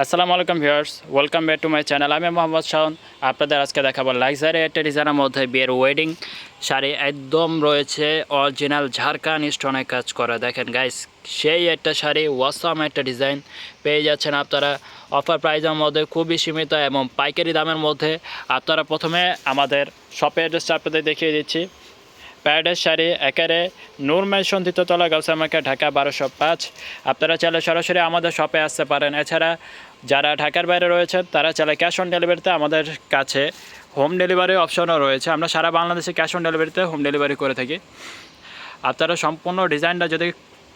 আসসালামু আলাইকুম viewers, welcome back to my channel. আমি মোহাম্মদ শাহন আপনাদের আজকে দেখাবো লাক্সারি একটা ডিজাইনের মধ্যে বিয়ের ওয়েডিং শাড়ি একদম রয়েছে অরিজিনাল ঝাড়খান স্টোনে কাজ করা। দেখেন গাইস সেই একটা শাড়ি ওয়াসাম একটা ডিজাইন পেয়ে যাচ্ছেন আপনারা। অফার প্রাইজের মধ্যে খুবই সীমিত এবং পাইকারি দামের মধ্যে আপনারা প্রথমে আমাদের শপের অ্যাড্রেসটা আপনাদের দেখিয়ে দিচ্ছি। প্যারাডাইস শাড়ি, একেবারে নূর মেশন দ্বিতীয়তলা গাউসা মার্কেট ঢাকা বারোশো পাঁচ। আপনারা চাইলে সরাসরি আমাদের শপে আসতে পারেন। এছাড়া যারা ঢাকার বাইরে রয়েছেন তারা চাইলে ক্যাশ অন ডেলিভারিতে আমাদের কাছে হোম ডেলিভারি অপশনও রয়েছে। আমরা সারা বাংলাদেশে ক্যাশ অন ডেলিভারিতে হোম ডেলিভারি করে থাকি। আপনারা সম্পূর্ণ ডিজাইনটা যদি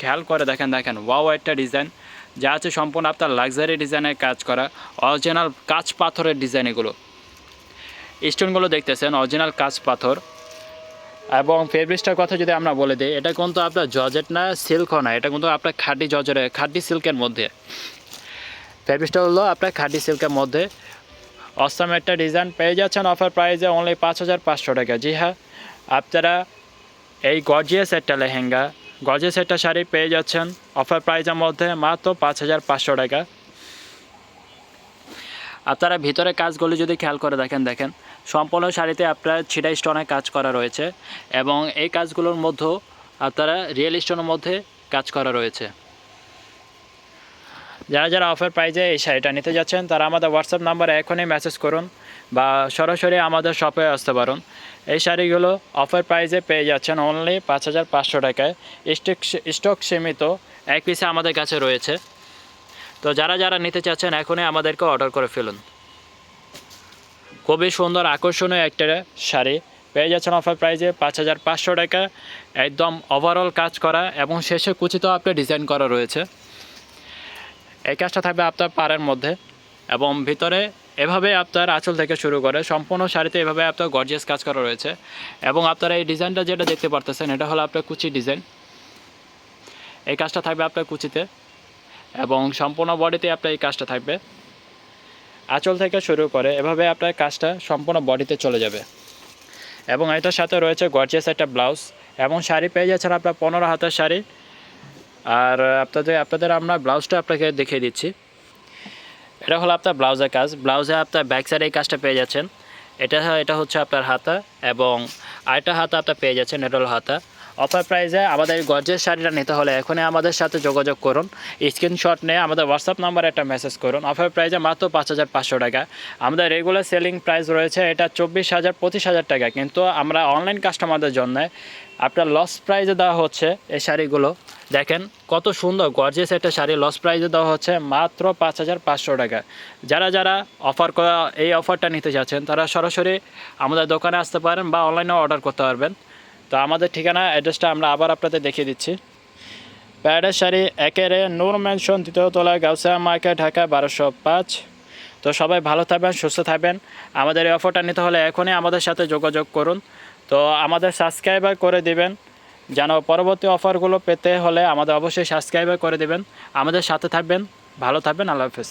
খেয়াল করে দেখেন দেখেন ওয়াও একটা ডিজাইন। যা আছে সম্পূর্ণ আপনার লাক্সারি ডিজাইনের কাজ করা অরিজিনাল কাঁচ পাথরের ডিজাইন এগুলো স্টোনগুলো দেখতেছেন অরিজিনাল কাঁচ পাথর। এবং ফেব্রিক্সটার কথা যদি আমরা বলে দিই, এটা কিন্তু আপনার জর্জেট না সিল্কও না, এটা কিন্তু আপনার খাঁটি জর্জের খাঁটি সিল্কের মধ্যে। ফেব্রিক্সটা হলো আপনার খাঁটি সিল্কের মধ্যে। অসম একটা ডিজাইন পেয়ে যাচ্ছেন অফার প্রাইসে অনলি পাঁচ হাজার পাঁচশো টাকা। জি হ্যাঁ আপনারা এই গর্জিয়াস একটা লেহেঙ্গা গর্জিয়াস একটা শাড়ি পেয়ে যাচ্ছেন অফার প্রাইসের মধ্যে মাত্র পাঁচ হাজার পাঁচশো টাকা। আপনারা ভিতরে কাজগুলো যদি খেয়াল করে দেখেন দেখেন। সম্পূর্ণ শাড়িতে আপনার ছিটা স্টোনে কাজ করা রয়েছে এবং এই কাজগুলোর মধ্যেও আপনারা রিয়েল স্টোনের মধ্যে কাজ করা রয়েছে। যারা যারা অফার প্রাইজে এই শাড়িটা নিতে যাচ্ছেন, তারা আমাদের হোয়াটসঅ্যাপ নাম্বারে এখনই মেসেজ করুন বা সরাসরি আমাদের শপে আসতে পারুন। এই শাড়িগুলো অফার প্রাইজে পেয়ে যাচ্ছেন অনলি পাঁচ হাজার পাঁচশো টাকায়। স্টক স্টক সীমিত, এক পিসে আমাদের কাছে রয়েছে। তো যারা যারা নিতে চাচ্ছেন, এখনই আমাদেরকে অর্ডার করে ফেলুন। খুবই সুন্দর, আকর্ষণীয় একটা শাড়ি। পেয়ে যাচ্ছেন অফার প্রাইজে পাঁচ হাজার পাঁচশো টাকা। একদম ওভারঅল কাজ করা এবং শেষে কুচিতেও আপনার ডিজাইন করা রয়েছে। এই কাজটা থাকবে আপনার পাড়ের মধ্যে এবং ভিতরে এভাবে আপনার আঁচল থেকে শুরু করে সম্পূর্ণ শাড়িতে এভাবে আপনার গর্জিয়াস কাজ করা রয়েছে এবং আপনারা এই ডিজাইনটা যেটা দেখতে পারতেছেন, এটা হলো আপনার কুচি ডিজাইন এই কাজটা থাকবে আপনার কুচিতে। এবং সম্পূর্ণ বডিতে আপনার এই কাজটা থাকবে। আঁচল থেকে শুরু করে এভাবে আপনার কাজটা সম্পূর্ণ বডিতে চলে যাবে। এবং এটার সাথে রয়েছে গর্জিয়াস একটা ব্লাউজ এবং শাড়ি পেয়ে যাচ্ছেন আপনার পনেরো হাতের শাড়ি। আর আপনাদের আপনাদের আমরা ব্লাউজটা আপনাকে দেখিয়ে দিচ্ছি। এটা হলো আপনার ব্লাউজের কাজ। ব্লাউজে আপনার ব্যাক সাইডে এই কাজটা পেয়ে যাচ্ছেন। এটা এটা হচ্ছে আপনার হাতা এবং আরেকটা হাতা আপনার পেয়ে যাচ্ছেন, এটা হলো হাতা। অফার প্রাইসে আমাদের গর্জের শাড়িটা নিতে হলে এখনই আমাদের সাথে যোগাযোগ করুন। স্ক্রিনশট নিয়ে আমাদের হোয়াটসঅ্যাপ নাম্বারে একটা মেসেজ করুন। অফার প্রাইসে মাত্র পাঁচ হাজার পাঁচশো টাকা। আমাদের রেগুলার সেলিং প্রাইস রয়েছে এটা চব্বিশ হাজার, পঁচিশ হাজার টাকা। কিন্তু আমরা অনলাইন কাস্টমারদের জন্য আপনার লস প্রাইজে দেওয়া হচ্ছে এই শাড়িগুলো। দেখেন কত সুন্দর গর্জেস একটা শাড়ি লস প্রাইজে দেওয়া হচ্ছে মাত্র পাঁচ হাজার পাঁচশো টাকা। যারা যারা অফার করা, এই অফারটা নিতে চাচ্ছেন তারা সরাসরি আমাদের দোকানে আসতে পারেন বা অনলাইনেও অর্ডার করতে পারবেন। তো আমাদের ঠিকানা অ্যাড্রেসটা আমরা আবার আপনাদের দেখিয়ে দিচ্ছি। প্যারাডাইস শাড়ি একেরে নূর ম্যানশন তৃতীয়তলা গাউসা মার্কেট, ঢাকা বারোশো পাঁচ। তো সবাই ভালো থাকবেন, সুস্থ থাকবেন। আমাদের এই অফারটা নিতে হলে এখনই আমাদের সাথে যোগাযোগ করুন। তো আমাদের সাবস্ক্রাইবার করে দিবেন। যেন পরবর্তী অফারগুলো পেতে হলে আমাদের অবশ্যই সাবস্ক্রাইবার করে দেবেন। আমাদের সাথে থাকবেন, ভালো থাকবেন, আল্লাহ হাফেজ।